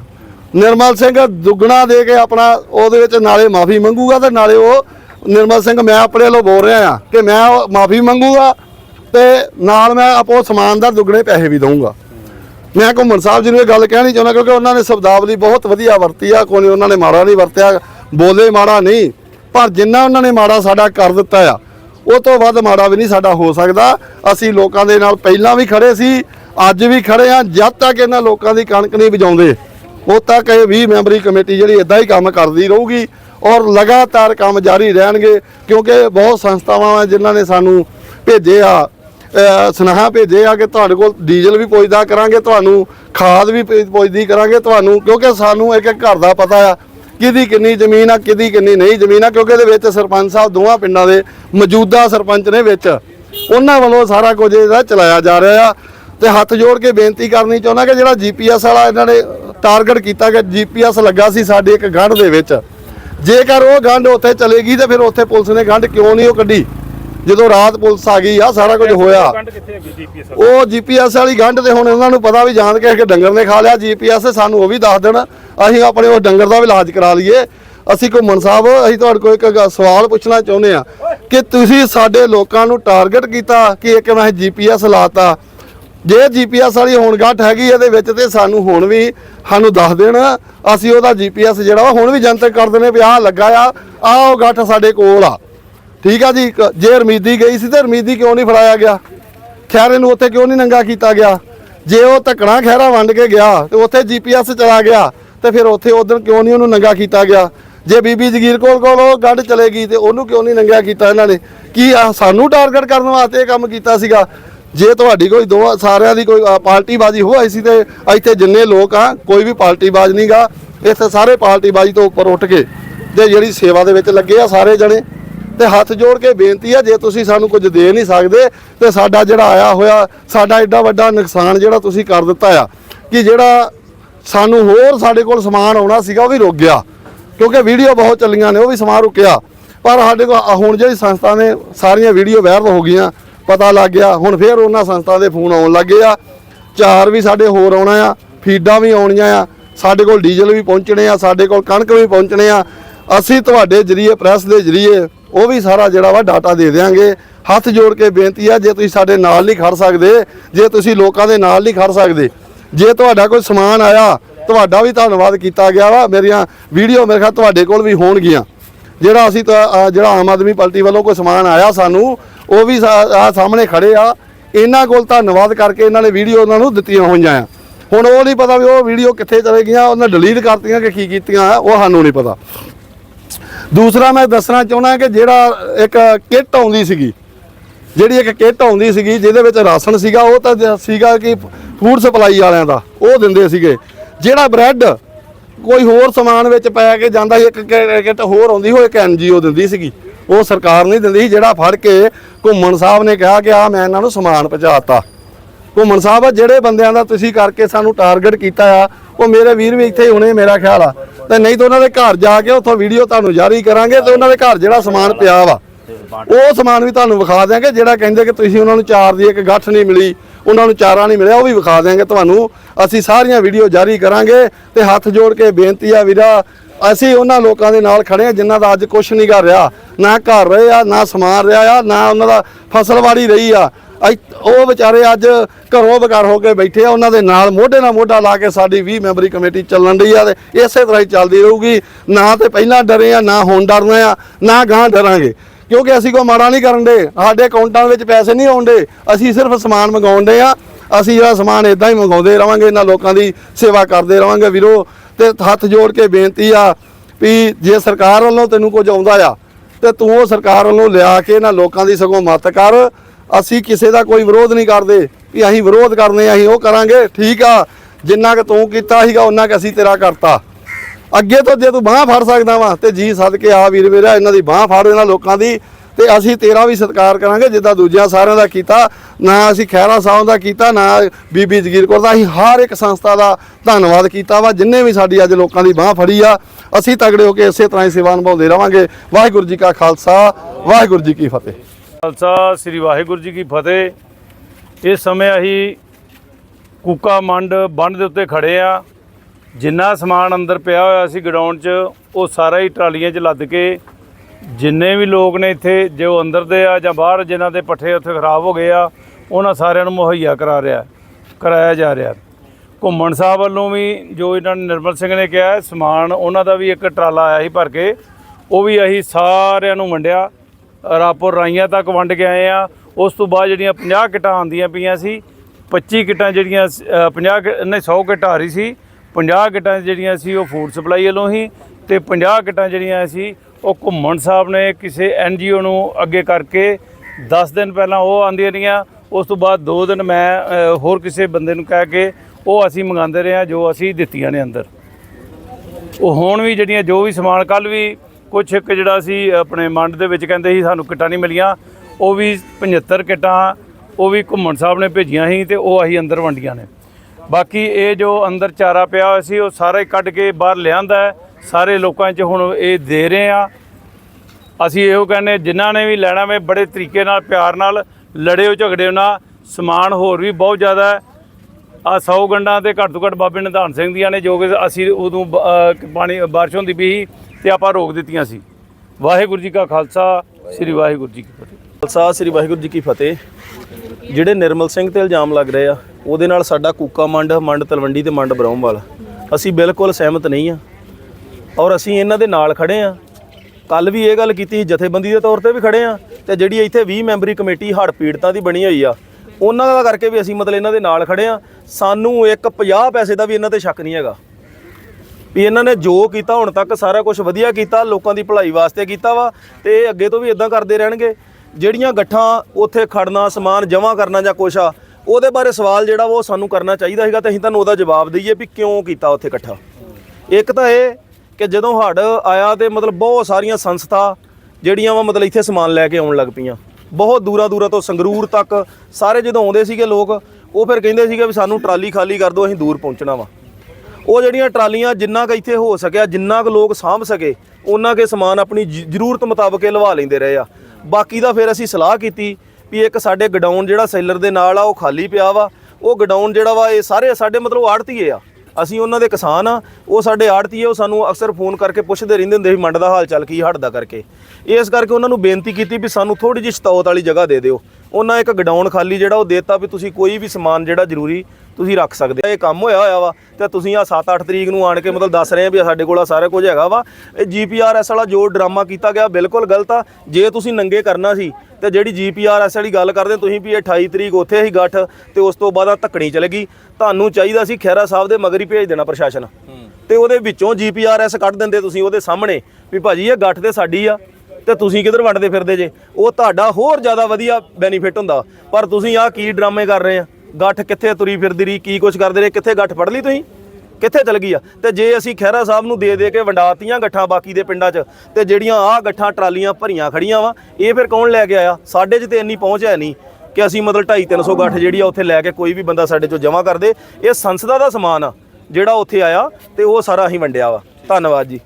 Speaker 1: ਨਿਰਮਲ ਸਿੰਘ ਦੁੱਗਣਾ ਦੇ ਕੇ ਆਪਣਾ ਉਹਦੇ ਵਿੱਚ ਨਾਲੇ ਮਾਫੀ ਮੰਗੂਗਾ ਤੇ ਨਾਲੇ ਉਹ ਨਿਰਮਲ ਸਿੰਘ ਮੈਂ ਆਪਣੇ ਵੱਲੋਂ ਬੋਲ ਰਿਹਾ ਆ ਕਿ ਮੈਂ ਮਾਫੀ ਮੰਗੂਗਾ ਤੇ ਨਾਲ ਮੈਂ ਆਪੋ ਸਮਾਨ ਦਾ ਦੁੱਗਣੇ ਪੈਸੇ ਵੀ ਦਊਂਗਾ। ਮੈਂ ਘੁੰਮਣ ਸਾਹਿਬ ਜੀ ਨੂੰ ਇਹ ਗੱਲ ਕਹਿਣੀ ਚਾਹੁੰਦਾ, ਕਿਉਂਕਿ ਉਹਨਾਂ ਨੇ ਸ਼ਬਦਾਵਲੀ ਬਹੁਤ ਵਧੀਆ ਵਰਤੀ ਆ, ਕੋਈ ਉਹਨਾਂ ਨੇ ਮਾੜਾ ਨਹੀਂ ਵਰਤਿਆ, ਬੋਲੇ ਮਾੜਾ ਨਹੀਂ, ਪਰ ਜਿੰਨਾ ਉਹਨਾਂ ਨੇ ਮਾੜਾ ਸਾਡਾ ਕਰ ਦਿੱਤਾ ਆ, ਉਹ ਤੋਂ ਵੱਧ ਮਾੜਾ ਵੀ ਨਹੀਂ ਸਾਡਾ ਹੋ ਸਕਦਾ। ਅਸੀਂ ਲੋਕਾਂ ਦੇ ਨਾਲ ਪਹਿਲਾਂ ਵੀ ਖੜੇ ਸੀ, ਅੱਜ ਵੀ ਖੜੇ ਆ, ਜਦ ਤੱਕ ਇਹਨਾਂ ਲੋਕਾਂ ਦੀ ਕਣਕ ਨਹੀਂ ਵਜਾਉਂਦੇ ਉਦ ਤੱਕ ਇਹ 20 ਮੈਂਬਰੀ ਕਮੇਟੀ ਜਿਹੜੀ ਇਦਾਂ ਹੀ ਕੰਮ ਕਰਦੀ ਰਹੂਗੀ ਔਰ ਲਗਾਤਾਰ ਕੰਮ ਜਾਰੀ ਰਹਿਣਗੇ, ਕਿਉਂਕਿ ਬਹੁਤ ਸੰਸਥਾਵਾਂ ਆ ਜਿਨ੍ਹਾਂ ਨੇ ਸਾਨੂੰ ਭੇਜੇ ਆ ਸੁਨੇਹਾ ਭੇਜੇ ਆ ਕਿ ਤੁਹਾਡੇ ਕੋਲ ਡੀਜ਼ਲ ਵੀ ਪੁੱਜਦਾ ਕਰਾਂਗੇ, ਤੁਹਾਨੂੰ ਖਾਦ ਵੀ ਪੁੱਜ- ਕਰਾਂਗੇ, ਤੁਹਾਨੂੰ, ਕਿਉਂਕਿ ਸਾਨੂੰ ਇੱਕ ਇੱਕ ਘਰ ਦਾ ਪਤਾ ਆ ਕਿਹਦੀ ਕਿੰਨੀ ਜ਼ਮੀਨ ਆ, ਕਿਹਦੀ ਕਿੰਨੀ ਨਹੀਂ ਜ਼ਮੀਨ ਆ, ਕਿਉਂਕਿ ਇਹਦੇ ਵਿੱਚ ਸਰਪੰਚ ਸਾਹਿਬ ਦੋਵਾਂ ਪਿੰਡਾਂ ਦੇ ਮੌਜੂਦਾ ਸਰਪੰਚ ਨੇ ਵਿੱਚ। ਉਹਨਾਂ ਵੱਲੋਂ ਸਾਰਾ ਕੁਝ ਇਹਦਾ ਚਲਾਇਆ ਜਾ ਰਿਹਾ ਆ ਤੇ ਹੱਥ ਜੋੜ ਕੇ ਬੇਨਤੀ ਕਰਨੀ ਚਾਹੁੰਦਾ ਕਿ ਜਿਹੜਾ ਜੀਪੀਐਸ ਵਾਲਾ ਇਹਨਾਂ ਨੇ ਟਾਰਗੇਟ ਕੀਤਾ ਕਿ ਜੀਪੀਐਸ ਲੱਗਾ ਸੀ ਸਾਡੇ ਇੱਕ ਗੰਢ ਦੇ ਵਿੱਚ। ਜੇਕਰ ਉਹ ਗੰਢ ਉੱਥੇ ਚਲੇਗੀ ਤੇ ਫਿਰ ਉੱਥੇ ਪੁਲਿਸ ਨੇ ਗੰਢ ਕਿਉਂ ਨਹੀਂ ਉਹ ਕੱਢੀ? ਜਦੋਂ ਰਾਤ ਪੁਲਿਸ ਆ ਗਈ ਆ ਸਾਰਾ ਕੁਝ ਹੋਇਆ। ਉਹ ਜੀਪੀਐਸ ਵਾਲੀ ਗੰਢ ਤੇ ਹੁਣ ਉਹਨਾਂ ਨੂੰ ਪਤਾ ਵੀ ਜਾਣ ਕੇ ਕਿ ਡੰਗਰ ਨੇ ਖਾ ਲਿਆ ਜੀਪੀਐਸ ਸਾਨੂੰ ਉਹ ਵੀ ਦੱਸ ਦੇਣ ਅਸੀਂ ਆਪਣੇ ਉਹ ਡੰਗਰ ਦਾ ਵੀ ਇਲਾਜ ਕਰਾ ਲਈਏ। ਅਸੀਂ ਘੁੰਮਣ ਸਾਹਿਬ ਅਸੀਂ ਤੁਹਾਡੇ ਕੋਲ ਇੱਕ ਸਵਾਲ ਪੁੱਛਣਾ ਚਾਹੁੰਦੇ ਆ ਕਿ ਤੁਸੀਂ ਸਾਡੇ ਲੋਕਾਂ ਨੂੰ ਟਾਰਗੇਟ ਕੀਤਾ ਕਿ ਇੱਕ ਮੈਂ ਜੀਪੀਐਸ ਲਾਤਾ? ਜੇ ਜੀਪੀਐਸ ਵਾਲੀ ਹੁਣ ਗੱਠ ਹੈਗੀ ਇਹਦੇ ਵਿੱਚ ਤੇ ਸਾਨੂੰ ਹੁਣ ਵੀ ਸਾਨੂੰ ਦੱਸ ਦੇਣ ਅਸੀਂ ਉਹਦਾ ਜੀਪੀਐਸ ਜਿਹੜਾ ਹੁਣ ਵੀ ਜਨਤਕ ਕਰ ਦਿੰਦੇ ਵੀ ਆਹ ਲੱਗਾ ਆ ਆਹ ਉਹ ਗੱਠ ਸਾਡੇ ਕੋਲ ਆ। ਠੀਕ ਆ ਜੀ ਕ- ਜੇ ਰਮੀਦੀ ਗਈ ਸੀ ਤੇ ਰਮੀਦੀ ਕਿਉਂ ਨਹੀਂ ਫੜਾਇਆ ਗਿਆ? ਖੈਰੇ ਨੂੰ ਉੱਥੇ ਕਿਉਂ ਨਹੀਂ ਨੰਗਾ ਕੀਤਾ ਗਿਆ? ਜੇ ਉਹ ਧੱਕਣਾ ਖੈਰਾ ਵੰਡ ਕੇ ਗਿਆ ਤੇ ਉੱਥੇ ਜੀਪੀਐਸ ਚਲਾ ਗਿਆ ਤੇ ਫਿਰ ਉੱਥੇ ਉਦੋਂ ਕਿਉਂ ਨਹੀਂ ਉਹਨੂੰ ਨੰਗਾ ਕੀਤਾ ਗਿਆ? ਜੇ ਬੀਬੀ ਜਗੀਰ ਕੋਲ ਕੋਲ ਉਹ ਗੱਡ ਚਲੇਗੀ ਤੇ ਉਹਨੂੰ ਕਿਉਂ ਨਹੀਂ ਨੰਗਿਆ ਕੀਤਾ ਇਹਨਾਂ ਨੇ? ਕੀ ਸਾਨੂੰ ਟਾਰਗੇਟ ਕਰਨ ਵਾਸਤੇ ਇਹ ਕੰਮ ਕੀਤਾ ਸੀਗਾ? ਜੇ ਤੁਹਾਡੀ ਕੋਈ ਦੋ ਸਾਰਿਆਂ ਦੀ ਕੋਈ ਅ, ਪਾਰਟੀਬਾਜ਼ੀ ਹੋਈ ਸੀ ਤੇ ਇੱਥੇ ਜਿੰਨੇ ਲੋਕ ਆ ਕੋਈ ਵੀ ਪਾਰਟੀਬਾਜ਼ ਨਹੀਂਗਾ ਇੱਥੇ ਸਾਰੇ ਪਾਰਟੀਬਾਜ਼ੀ ਤੋਂ ਉੱਪਰ ਉੱਠ ਕੇ ਤੇ ਜਿਹੜੀ ਸੇਵਾ ਦੇ ਵਿੱਚ ਲੱਗੇ ਆ ਸਾਰੇ ਜਣੇ ਤੇ ਹੱਥ ਜੋੜ ਕੇ ਬੇਨਤੀ ਆ, ਜੇ ਤੁਸੀਂ ਸਾਨੂੰ ਕੁਝ ਦੇ ਨਹੀਂ ਸਕਦੇ ਤੇ ਸਾਡਾ ਜਿਹੜਾ ਆਇਆ ਹੋਇਆ, ਸਾਡਾ ਐਡਾ ਵੱਡਾ ਨੁਕਸਾਨ ਜਿਹੜਾ ਤੁਸੀਂ ਕਰ ਦਿੱਤਾ ਆ, ਕਿ ਜਿਹੜਾ ਸਾਨੂੰ ਹੋਰ ਸਾਡੇ ਕੋਲ ਸਮਾਨ ਆਉਣਾ ਸੀਗਾ, ਉਹ ਵੀ ਰੁਕ ਗਿਆ। ਕਿਉਂਕਿ ਵੀਡੀਓ ਬਹੁਤ ਚੱਲੀਆਂ ਨੇ, ਉਹ ਵੀ ਸਮਾਨ ਰੁਕਿਆ। ਪਰ ਸਾਡੇ ਕੋਲ ਹੁਣ ਜਿਹੜੀ ਸੰਸਥਾ ਨੇ ਸਾਰੀਆਂ ਵੀਡੀਓ ਵਾਇਰਲ ਹੋ ਗਈਆਂ, ਪਤਾ ਲੱਗ ਗਿਆ, ਹੁਣ ਫੇਰ ਉਹਨਾਂ ਸੰਸਥਾ ਦੇ ਫੋਨ ਆਉਣ ਲੱਗੇ ਆ। ਚਾਰ ਵੀ ਸਾਡੇ ਹੋਰ ਆਉਣਾ ਆ, ਫੀਡਾਂ ਵੀ ਆਉਣੀਆਂ ਆ, ਸਾਡੇ ਕੋਲ ਡੀਜ਼ਲ ਵੀ ਪਹੁੰਚਣੇ ਆ, ਸਾਡੇ ਕੋਲ ਕਣਕ ਵੀ ਪਹੁੰਚਣੇ ਆ। ਅਸੀਂ ਤੁਹਾਡੇ ਜਰੀਏ, ਪ੍ਰੈਸ ਦੇ ਜਰੀਏ ਉਹ ਵੀ ਸਾਰਾ ਜਿਹੜਾ ਵਾ ਡਾਟਾ ਦੇ ਦੇਵਾਂਗੇ ਹੱਥ ਜੋੜ ਕੇ ਬੇਨਤੀ ਆ ਜੇ ਤੁਸੀਂ ਸਾਡੇ ਨਾਲ ਨਹੀਂ ਖੜ ਸਕਦੇ ਜੇ ਤੁਸੀਂ ਲੋਕਾਂ ਦੇ ਨਾਲ ਨਹੀਂ ਖੜ ਸਕਦੇ ਜੇ ਤੁਹਾਡਾ ਕੋਈ ਸਮਾਨ ਆਇਆ ਤੁਹਾਡਾ ਵੀ ਧੰਨਵਾਦ ਕੀਤਾ ਗਿਆ ਵਾ ਮੇਰੀਆਂ ਵੀਡੀਓ ਮੇਰੇ ਖਿਆਲ ਤੁਹਾਡੇ ਕੋਲ ਵੀ ਹੋਣਗੀਆਂ। ਜਿਹੜਾ ਅਸੀਂ ਜਿਹੜਾ ਆਮ ਆਦਮੀ ਪਾਰਟੀ ਵੱਲੋਂ ਕੋਈ ਸਮਾਨ ਆਇਆ ਸਾਨੂੰ ਉਹ ਵੀ ਆ ਸਾਹਮਣੇ ਖੜੇ ਆ। ਇਹਨਾਂ ਕੋਲ ਧੰਨਵਾਦ ਕਰਕੇ ਇਹਨਾਂ ਨੇ ਵੀਡੀਓ ਉਹਨਾਂ ਨੂੰ ਦਿੱਤੀਆਂ ਹੋਈਆਂ ਆ। ਹੁਣ ਉਹ ਨਹੀਂ ਪਤਾ ਵੀ ਉਹ ਵੀਡੀਓ ਕਿੱਥੇ ਚਲੇ ਗਈਆਂ ਉਹਨਾਂ ਡਿਲੀਟ ਕਰਤੀਆਂ ਕਿ ਕੀ ਕੀਤੀਆਂ ਆ, ਉਹ ਸਾਨੂੰ ਨਹੀਂ ਪਤਾ। ਦੂਸਰਾ ਮੈਂ ਦੱਸਣਾ ਚਾਹੁੰਦਾ ਕਿ ਜਿਹੜਾ ਇੱਕ ਕਿੱਟ ਆਉਂਦੀ ਸੀਗੀ, ਜਿਹੜੀ ਇੱਕ ਕਿੱਟ ਆਉਂਦੀ ਸੀਗੀ, ਜਿਹਦੇ ਵਿੱਚ ਰਾਸ਼ਨ ਸੀਗਾ, ਉਹ ਤਾਂ ਸੀਗਾ ਕਿ ਫੂਡ ਸਪਲਾਈ ਵਾਲਿਆਂ ਦਾ, ਉਹ ਦਿੰਦੇ ਸੀਗੇ। ਜਿਹੜਾ ਬ੍ਰੈਡ ਕੋਈ ਹੋਰ ਸਮਾਨ ਵਿੱਚ ਪੈ ਕੇ ਜਾਂਦਾ ਸੀ, ਇੱਕ ਕਿੱਟ ਹੋਰ ਆਉਂਦੀ ਉਹ ਇੱਕ ਐਨਜੀਓ ਦਿੰਦੀ ਸੀਗੀ। ਉਹ ਸਰਕਾਰ ਨਹੀਂ ਦਿੰਦੀ ਸੀ, ਜਿਹੜਾ ਫੜ ਕੇ ਘੁੰਮਣ ਸਾਹਿਬ ਨੇ ਕਿਹਾ ਕਿ ਆ ਮੈਂ ਇਹਨਾਂ ਨੂੰ ਸਮਾਨ ਪਹੁੰਚਾਤਾ। ਘੁੰਮਣ ਸਾਹਿਬ, ਜਿਹੜੇ ਬੰਦਿਆਂ ਦਾ ਤੁਸੀਂ ਕਰਕੇ ਸਾਨੂੰ ਟਾਰਗੇਟ ਕੀਤਾ ਆ, ਉਹ ਮੇਰੇ ਵੀਰ ਵੀ ਇੱਥੇ ਹੀ ਹੋਣੇ, ਮੇਰਾ ਖਿਆਲ ਆ। ਤੇ ਨਹੀਂ ਤਾਂ ਉਹਨਾਂ ਦੇ ਘਰ ਜਾ ਕੇ ਉੱਥੋਂ ਵੀਡੀਓ ਤੁਹਾਨੂੰ ਜਾਰੀ ਕਰਾਂਗੇ ਤੇ ਉਹਨਾਂ ਦੇ ਘਰ ਜਿਹੜਾ ਸਮਾਨ ਪਿਆ ਵਾ, ਉਹ ਸਮਾਨ ਵੀ ਤੁਹਾਨੂੰ ਵਿਖਾ ਦਿਆਂਗੇ, ਜਿਹੜਾ ਕਹਿੰਦੇ ਕਿ ਤੁਸੀਂ ਉਹਨਾਂ ਨੂੰ ਚਾਰ ਦੀ ਇੱਕ ਗੱਠ ਨਹੀਂ ਮਿਲੀ, ਉਹਨਾਂ ਨੂੰ ਚਾਰਾ ਨਹੀਂ ਮਿਲਿਆ, ਉਹ ਵੀ ਵਿਖਾ ਦਿਆਂਗੇ ਤੁਹਾਨੂੰ। ਅਸੀਂ ਸਾਰੀਆਂ ਵੀਡੀਓ ਜਾਰੀ ਕਰਾਂਗੇ ਤੇ ਹੱਥ ਜੋੜ ਕੇ ਬੇਨਤੀ ਆ ਵੀਰਾ, ਅਸੀਂ ਉਹਨਾਂ ਲੋਕਾਂ ਦੇ ਨਾਲ ਖੜੇ ਆ ਜਿਨ੍ਹਾਂ ਦਾ ਅੱਜ ਕੁਝ ਨਹੀਂ ਕਰ ਰਿਹਾ, ਨਾ ਘਰ ਰਹੇ ਆ, ਨਾ ਸਮਾਨ ਰਿਹਾ ਆ, ਨਾ ਉਹਨਾਂ ਦਾ ਫਸਲਵਾੜੀ ਰਹੀ ਆ। ਅੱਜ ਉਹ ਵਿਚਾਰੇ ਅੱਜ ਘਰੋਂ ਬਗਾਰ ਹੋ ਕੇ ਬੈਠੇ ਆ, ਉਹਨਾਂ ਦੇ ਨਾਲ ਮੋਢੇ ਨਾਲ ਮੋਢਾ ਲਾ ਕੇ ਸਾਡੀ 20 ਮੈਂਬਰੀ ਕਮੇਟੀ ਚੱਲਣ ਰਹੀ ਆ ਤੇ ਇਸੇ ਤਰ੍ਹਾਂ ਹੀ ਚੱਲਦੀ ਰਹੂਗੀ। ਨਾ ਤੇ ਪਹਿਲਾਂ ਡਰੇ ਆ, ਨਾ ਹੁਣ ਡਰਨਾ ਆ, ਨਾ ਗਾਂ ਡਰਾਂਗੇ। ਕਿਉਂਕਿ ਅਸੀਂ ਕੋਈ ਮਾੜਾ ਨਹੀਂ ਕਰਨ ਦੇ, ਸਾਡੇ ਅਕਾਊਂਟਾਂ ਵਿੱਚ ਪੈਸੇ ਨਹੀਂ ਆਉਂਦੇ ਅਸੀਂ ਸਿਰਫ ਸਮਾਨ ਮੰਗਾਉਂਦੇ ਆ। ਅਸੀਂ ਜਿਹੜਾ ਸਮਾਨ ਇਦਾਂ ਹੀ ਮੰਗਾਉਂਦੇ ਰਵਾਂਗੇ, ਇਹਨਾਂ ਲੋਕਾਂ ਦੀ ਸੇਵਾ ਕਰਦੇ ਰਵਾਂਗੇ ਵੀਰੋ। ਤੇ ਹੱਥ ਜੋੜ ਕੇ ਬੇਨਤੀ ਆ ਵੀ ਜੇ ਸਰਕਾਰ ਵੱਲੋਂ ਤੈਨੂੰ ਕੁਝ ਆਉਂਦਾ ਆ, ਤੇ ਤੂੰ ਉਹ ਸਰਕਾਰ ਵੱਲੋਂ ਲਿਆ ਕੇ ਇਹਨਾਂ ਲੋਕਾਂ ਦੀ ਸਗੋਂ ਮਦਦ ਕਰ। ਅਸੀਂ ਕਿਸੇ ਦਾ ਕੋਈ ਵਿਰੋਧ ਨਹੀਂ ਕਰਦੇ ਵੀ ਅਸੀਂ ਵਿਰੋਧ ਕਰਨੇ ਅਸੀਂ ਉਹ ਕਰਾਂਗੇ, ਠੀਕ ਆ। ਜਿੰਨਾ ਕਿ ਤੂੰ ਕੀਤਾ ਸੀਗਾ ਉਹਨਾਂ ਕਿ ਅਸੀਂ ਤੇਰਾ ਕਰਤਾ। ਅੱਗੇ ਤੋਂ ਜੇ ਤੂੰ ਬਾਹ ਫੜ ਸਕਦਾ ਵਾ, ਤੇ ਜੀ ਸਦਕੇ ਆ ਵੀਰ ਮੇਰਾ, ਇਹਨਾਂ ਦੀ ਬਾਹ ਫੜ ਇਹਨਾਂ ਲੋਕਾਂ ਦੀ, ਤੇ ਅਸੀਂ ਤੇਰਾ ਵੀ ਸਤਿਕਾਰ ਕਰਾਂਗੇ, ਜਿੱਦਾਂ ਦੂਜਿਆਂ ਸਾਰਿਆਂ ਦਾ ਕੀਤਾ, ਨਾ ਅਸੀਂ ਖੈਰਾ ਸਾਹਿਬ ਦਾ ਕੀਤਾ, ਨਾ ਬੀਬੀ ਜਗੀਰ ਕੌਰ ਦਾ। ਅਸੀਂ ਹਰ ਇੱਕ ਸੰਸਥਾ ਦਾ ਧੰਨਵਾਦ ਕੀਤਾ ਵਾ, ਜਿੰਨੇ ਵੀ ਸਾਡੀ ਅੱਜ ਲੋਕਾਂ ਦੀ ਬਾਹ ਫੜੀ ਆ, ਅਸੀਂ ਤਗੜੇ ਹੋ ਕੇ ਇਸੇ ਤਰ੍ਹਾਂ ਹੀ ਸੇਵਾ ਨਿਭਾਉਂਦੇ ਰਵਾਂਗੇ। ਵਾਹਿਗੁਰੂ ਜੀ ਕਾ ਖਾਲਸਾ, ਵਾਹਿਗੁਰੂ ਜੀ ਕੀ ਫਤਿਹ।
Speaker 5: ਖਾਲਸਾ, ਸ੍ਰੀ ਵਾਹਿਗੁਰੂ ਜੀ ਕੀ ਫਤਿਹ। ਇਸ ਸਮੇਂ ਅਸੀਂ ਕੂਕਾ ਮੰਡ ਬੰਨ ਦੇ ਉੱਤੇ ਖੜੇ ਆ। ਜਿੰਨਾ ਸਮਾਨ ਅੰਦਰ ਪਿਆ ਹੋਇਆ ਸੀ ਗਰਾਊਂਡ 'ਚ, ਉਹ ਸਾਰਾ ਹੀ ਟਰਾਲੀਆਂ 'ਚ ਲੱਦ ਕੇ ਜਿੰਨੇ ਵੀ ਲੋਕ ਨੇ ਇੱਥੇ, ਜੋ ਅੰਦਰ ਦੇ ਆ ਜਾਂ ਬਾਹਰ, ਜਿਨ੍ਹਾਂ ਦੇ ਪੱਠੇ ਉੱਥੇ ਖਰਾਬ ਹੋ ਗਏ ਆ, ਉਹਨਾਂ ਸਾਰਿਆਂ ਨੂੰ ਮੁਹੱਈਆ ਕਰਾ ਰਿਹਾ, ਕਰਾਇਆ ਜਾ ਰਿਹਾ। ਘੁੰਮਣ ਸਾਹਿਬ ਵੱਲੋਂ ਵੀ ਜੋ ਇਹਨਾਂ ਨੇ ਨਿਰਮਲ ਸਿੰਘ ਨੇ ਕਿਹਾ, ਸਮਾਨ ਉਹਨਾਂ ਦਾ ਵੀ ਇੱਕ ਟਰਾਲਾ ਆਇਆ ਸੀ ਭਰ ਕੇ, ਉਹ ਵੀ ਅਸੀਂ ਸਾਰਿਆਂ ਨੂੰ ਵੰਡਿਆ। ਰਾਪੁਰ ਰਾਈਆਂ ਤੱਕ ਵੰਡ ਕੇ ਆਏ ਆ। ਉਸ ਤੋਂ ਬਾਅਦ ਜਿਹੜੀਆਂ 50 ਕਿੱਟਾਂ ਆਉਂਦੀਆਂ ਪਈਆਂ ਸੀ 25 ਕਿੱਟਾਂ ਜਿਹੜੀਆਂ ਸ- 50 ਕਿ- ਨਹੀਂ 100 ਕਿੱਟਾਂ ਆ ਰਹੀ ਸੀ। 50 ਕਿੱਟਾਂ ਜਿਹੜੀਆਂ ਸੀ ਉਹ ਫੂਡ ਸਪਲਾਈ ਵੱਲੋਂ ਹੀ ਤੇ 50 ਕਿੱਟਾਂ ਜਿਹੜੀਆਂ ਸੀ ਉਹ ਘੁੰਮਣ ਸਾਹਿਬ ਨੇ ਕਿਸੇ ਐਨਜੀਓ ਨੂੰ ਅੱਗੇ ਕਰਕੇ 10 ਦਿਨ ਪਹਿਲਾਂ ਉਹ ਆਂਦੀਆਂ ਰਹੀਆਂ। ਉਸ ਤੋਂ ਬਾਅਦ 2 ਦਿਨ ਮੈਂ ਹੋਰ ਕਿਸੇ ਬੰਦੇ ਨੂੰ ਕਹਿ ਕੇ ਉਹ ਅਸੀਂ ਮੰਗਾਉਂਦੇ ਰਹੇ ਹਾਂ ਜੋ ਅਸੀਂ ਦਿੱਤੀਆਂ ਨੇ ਅੰਦਰ। ਉਹ ਹੁਣ ਵੀ ਜਿਹੜੀਆਂ ਜੋ ਵੀ ਸਮਾਨ ਕੱਲ ਵੀ ਕੁਛ ਇੱਕ ਜਿਹੜਾ ਸੀ ਆਪਣੇ ਮੰਡ ਦੇ ਵਿੱਚ ਕਹਿੰਦੇ ਸੀ ਸਾਨੂੰ ਕਿੱਟਾਂ ਨਹੀਂ ਮਿਲੀਆਂ, ਉਹ ਵੀ 75 ਕਿੱਟਾਂ, ਉਹ ਵੀ ਘੁੰਮਣ ਸਾਹਿਬ ਨੇ ਭੇਜੀਆਂ ਸੀ ਤੇ ਉਹ ਅਸੀਂ ਅੰਦਰ ਵੰਡੀਆਂ ਨੇ। ਬਾਕੀ ਇਹ ਜੋ ਅੰਦਰ ਚਾਰਾ ਪਿਆ ਹੋਇਆ ਸੀ, ਉਹ ਸਾਰਾ ਹੀ ਕੱਢ ਕੇ ਬਾਹਰ ਲਿਆਂਦਾ ਸਾਰੇ ਲੋਕਾਂ 'ਚ ਹੁਣ ਇਹ ਦੇ ਰਹੇ ਆ ਅਸੀਂ ਇਹੋ ਕਹਿੰਦੇ ਜਿਨ੍ਹਾਂ ਨੇ ਵੀ ਲੈਣਾ ਵੇ, ਬੜੇ ਤਰੀਕੇ ਨਾਲ, ਪਿਆਰ ਨਾਲ, ਲੜਿਓ ਝਗੜਿਓ ਨਾ ਸਮਾਨ ਹੋਰ ਵੀ ਬਹੁਤ ਜ਼ਿਆਦਾ ਹੈ। ਆ 100 ਗੰਡਾਂ ਤੇ ਘੱਟ ਤੋਂ ਘੱਟ ਬਾਬੇ ਨਿਧਾਨ ਸਿੰਘ ਦੀਆਂ ਨੇ, ਜੋ ਕਿ ਅਸੀਂ ਉਦੋਂ ਬ- ਪਾਣੀ, ਬਾਰਿਸ਼ ਹੁੰਦੀ ਪਈ ਸੀ। ਤੇ ਆਪਾਂ ਰੋਕ ਦਿੱਤੀਆਂ ਸੀ। ਵਾਹਿਗੁਰੂ ਜੀ ਕਾ ਖਾਲਸਾ ਸ੍ਰੀ ਵਾਹਿਗੁਰੂ ਜੀ ਕੀ ਫਤਿਹ।
Speaker 2: ਖਾਲਸਾ ਸ੍ਰੀ ਵਾਹਿਗੁਰੂ ਜੀ ਕੀ ਫਤਿਹ। ਜਿਹੜੇ ਨਿਰਮਲ ਸਿੰਘ ਤੇ ਇਲਜ਼ਾਮ ਲੱਗ ਰਹੇ ਆ ਉਹਦੇ ਨਾਲ ਸਾਡਾ ਕੂਕਾ ਮੰਡ ਮੰਡ ਤਲਵੰਡੀ ਤੇ ਮੰਡ ਬਰੌਮਵਾਲ ਅਸੀਂ ਬਿਲਕੁਲ ਸਹਿਮਤ ਨਹੀਂ ਆ। ਔਰ ਅਸੀਂ ਇਹਨਾਂ ਦੇ ਨਾਲ ਖੜੇ ਆ। ਕੱਲ ਵੀ ਇਹ ਗੱਲ ਕੀਤੀ ਸੀ, ਜਥੇਬੰਦੀ ਦੇ ਤੌਰ ਤੇ ਵੀ ਖੜੇ ਆ। ਤੇ ਜਿਹੜੀ ਇੱਥੇ 20 ਮੈਂਬਰੀ ਕਮੇਟੀ ਹੜ੍ਹ ਪੀੜਤਾਂ ਦੀ ਬਣੀ ਹੋਈ ਆ ਉਹਨਾਂ ਦਾ ਕਰਕੇ ਵੀ ਅਸੀਂ ਮਤਲਬ ਇਹਨਾਂ ਦੇ ਨਾਲ ਖੜੇ ਆ। ਸਾਨੂੰ ਇੱਕ 50 ਪੈਸੇ ਦਾ ਵੀ ਇਹਨਾਂ ਤੇ ਸ਼ੱਕ ਨਹੀਂ ਹੈਗਾ। ਵੀ ਇਹਨਾਂ ਨੇ ਜੋ ਕੀਤਾ, ਹੁਣ ਤੱਕ ਸਾਰਾ ਕੁਝ ਵਧੀਆ ਕੀਤਾ, ਲੋਕਾਂ ਦੀ ਭਲਾਈ ਵਾਸਤੇ ਕੀਤਾ ਵਾ, ਤੇ ਇਹ ਅੱਗੇ ਤੋਂ ਵੀ ਇਦਾਂ ਕਰਦੇ ਰਹਿਣਗੇ। ਜਿਹੜੀਆਂ ਗੱਠਾਂ ਉੱਥੇ ਖੜਨਾ, ਸਮਾਨ ਜਮ੍ਹਾਂ ਕਰਨਾ ਜਾਂ ਕੁਛ ਆ, ਉਹਦੇ ਬਾਰੇ ਸਵਾਲ ਜਿਹੜਾ ਵਾ ਉਹ ਸਾਨੂੰ ਕਰਨਾ ਚਾਹੀਦਾ ਸੀਗਾ ਤੇ ਅਸੀਂ ਤੁਹਾਨੂੰ ਉਹਦਾ ਜਵਾਬ ਦਈਏ ਵੀ ਕਿਉਂ ਕੀਤਾ ਉੱਥੇ ਇਕੱਠਾ। ਇੱਕ ਤਾਂ ਇਹ ਕਿ ਜਦੋਂ ਹੜ੍ਹ ਆਇਆ ਤੇ ਮਤਲਬ ਬਹੁਤ ਸਾਰੀਆਂ ਸੰਸਥਾ ਜਿਹੜੀਆਂ ਵਾ ਮਤਲਬ ਇੱਥੇ ਸਮਾਨ ਲੈ ਕੇ ਆਉਣ ਲੱਗ ਪਈਆਂ। ਬਹੁਤ ਦੂਰਾ ਦੂਰਾ ਤੋਂ ਸੰਗਰੂਰ ਤੱਕ ਸਾਰੇ ਜਦੋਂ ਆਉਂਦੇ ਸੀਗੇ ਲੋਕ, ਉਹ ਫਿਰ ਕਹਿੰਦੇ ਸੀਗੇ ਵੀ ਸਾਨੂੰ ਟਰਾਲੀ ਖਾਲੀ ਕਰ ਦਿਓ, ਅਸੀਂ ਦੂਰ ਪਹੁੰਚਣਾ ਵਾ। ਉਹ ਜਿਹੜੀਆਂ ਟਰਾਲੀਆਂ ਜਿੰਨਾ ਕੁ ਇੱਥੇ ਹੋ ਸਕਿਆ, ਜਿੰਨਾ ਕੁ ਲੋਕ ਸਾਂਭ ਸਕੇ, ਉਹਨਾਂ ਕੇ ਸਮਾਨ ਆਪਣੀ ਜ- ਜ਼ਰੂਰਤ ਮੁਤਾਬਕ ਲਵਾ ਲੈਂਦੇ ਰਹੇ ਆ। ਬਾਕੀ ਦਾ ਫਿਰ ਅਸੀਂ ਸਲਾਹ ਕੀਤੀ ਵੀ ਇੱਕ ਸਾਡੇ ਗਡਾਊਨ ਜਿਹੜਾ ਸੈਲਰ ਦੇ ਨਾਲ ਆ, ਉਹ ਖਾਲੀ ਪਿਆ ਵਾ। ਉਹ ਗਡਾਊਨ ਜਿਹੜਾ ਵਾ, ਇਹ ਸਾਰੇ ਸਾਡੇ ਮਤਲਬ ਆੜਤੀਏ ਆ। ਅਸੀਂ ਉਹਨਾਂ ਦੇ ਕਿਸਾਨ ਆ, ਉਹ ਸਾਡੇ ਆੜਤੀਏ, ਉਹ ਸਾਨੂੰ ਅਕਸਰ ਫੋਨ ਕਰਕੇ ਪੁੱਛਦੇ ਰਹਿੰਦੇ ਹੁੰਦੇ ਸੀ ਮੰਡ ਦਾ ਹਾਲ ਚਾਲ ਕੀ ਹਟਦਾ ਕਰਕੇ। ਇਸ ਕਰਕੇ ਉਹਨਾਂ ਨੂੰ ਬੇਨਤੀ ਕੀਤੀ ਵੀ ਸਾਨੂੰ ਥੋੜੀ ਜਿਹੀ ਸਤੌਤ ਵਾਲੀ ਜਗ੍ਹਾ ਦੇ ਦਿਓ। ਉਹਨਾਂ ਇੱਕ ਗਡਾਊਨ ਖਾਲੀ ਜਿਹੜਾ ਉਹ ਦੇਤਾ ਵੀ ਤੁਸੀਂ ਕੋਈ ਵੀ ਸਮਾਨ ਜਿਹੜਾ ਜ਼ਰੂਰੀ ਤੁਸੀਂ ਰੱਖ ਸਕਦੇ ਆ ਇਹ ਕੰਮ ਹੋਇਆ ਹੋਇਆ ਵਾ ਤੇ ਤੁਸੀਂ ਆ 7-8 ਤਰੀਕ ਨੂੰ ਆਣ ਕੇ ਮਤਲਬ ਦੱਸ ਰਹੇ ਆ ਵੀ ਸਾਡੇ ਕੋਲ ਆ ਸਾਰਾ ਕੁਝ ਹੈਗਾ ਵਾ। ਇਹ ਜੀਪੀਆਰਐਸ ਵਾਲਾ ਜੋ ਡਰਾਮਾ ਕੀਤਾ ਗਿਆ ਬਿਲਕੁਲ ਗਲਤ ਆ। ਜੇ ਤੁਸੀਂ ਨੰਗੇ ਕਰਨਾ ਸੀ ਤੇ ਜਿਹੜੀ ਜੀਪੀਆਰਐਸ ਵਾਲੀ ਗੱਲ ਕਰਦੇ ਤੁਸੀਂ ਵੀ ਇਹ 28 ਤਰੀਕ ਉੱਥੇ ਹੀ ਗੱਠ ਤੇ ਉਸ ਤੋਂ ਬਾਅਦ ਆ ਧੱਕਣੀ ਚਲੇ ਗਈ। ਤੁਹਾਨੂੰ ਚਾਹੀਦਾ ਸੀ ਖੈਰਾ ਸਾਹਿਬ ਦੇ ਮਗਰ ਭੇਜ ਦੇਣਾ ਪ੍ਰਸ਼ਾਸਨ। ਤੇ ਉਹਦੇ ਵਿੱਚੋਂ ਜੀਪੀਆਰਐਸ ਕੱਢ ਦਿੰਦੇ ਤੁਸੀਂ ਉਹਦੇ ਸਾਹਮਣੇ ਵੀ ਭਾਜੀ ਇਹ ਗੱਠ ਤੇ ਸਾਡੀ ਆ ਤੇ ਤੁਸੀਂ ਕਿੱਧਰ ਵੰਡਦੇ ਫਿਰਦੇ ਜੇ। ਉਹ ਤੁਹਾਡਾ ਹੋਰ ਜ਼ਿਆਦਾ ਵਧੀਆ ਬੈਨੀਫਿਟ ਹੁੰਦਾ। ਪਰ ਤੁਸੀਂ ਆਹ ਕੀ ਡਰਾਮੇ ਕਰ ਰਹੇ ਆ? ਗੱਠ ਕਿੱਥੇ ਤੁਰੀ ਫਿਰਦੀ ਰਹੀ, ਕੀ ਕੁਛ ਕਰਦੇ ਰਹੇ, ਕਿੱਥੇ ਗੱਠ ਫੜ ਲਈ ਤੁਸੀਂ? ਕਿੱਥੇ ਚਲ ਗਈ ਆ? ਤੇ ਜੇ ਅਸੀਂ ਖਹਿਰਾ ਸਾਹਿਬ ਨੂੰ ਦੇ ਦੇ ਕੇ ਵੰਡਾਤੀਆਂ ਗੱਠਾਂ ਬਾਕੀ ਦੇ ਪਿੰਡਾਂ 'ਚ, ਤੇ ਜਿਹੜੀਆਂ ਆਹ ਗੱਠਾਂ ਟਰਾਲੀਆਂ ਭਰੀਆਂ ਖੜੀਆਂ ਵਾ, ਇਹ ਫਿਰ ਕੌਣ ਲੈ ਕੇ ਆਇਆ? ਸਾਡੇ 'ਚ ਤੇ ਇੰਨੀ ਪਹੁੰਚ ਹੈ ਨਹੀਂ ਕਿ ਅਸੀਂ ਮਤਲਬ 2.5 300 ਗੱਠ ਜਿਹੜੀ ਆ ਉੱਥੇ ਲੈ ਕੇ ਕੋਈ ਵੀ ਬੰਦਾ ਸਾਡੇ 'ਚੋਂ ਜਮ੍ਹਾਂ ਕਰ ਦੇ। ਇਹ ਸੰਸਦਾ ਦਾ ਸਮਾਨ ਆ ਜਿਹੜਾ ਉੱਥੇ ਆਇਆ ਤੇ ਉਹ ਸਾਰਾ ਅਸੀਂ ਵੰਡਿਆ ਵਾ। ਧੰਨਵਾਦ ਜੀ।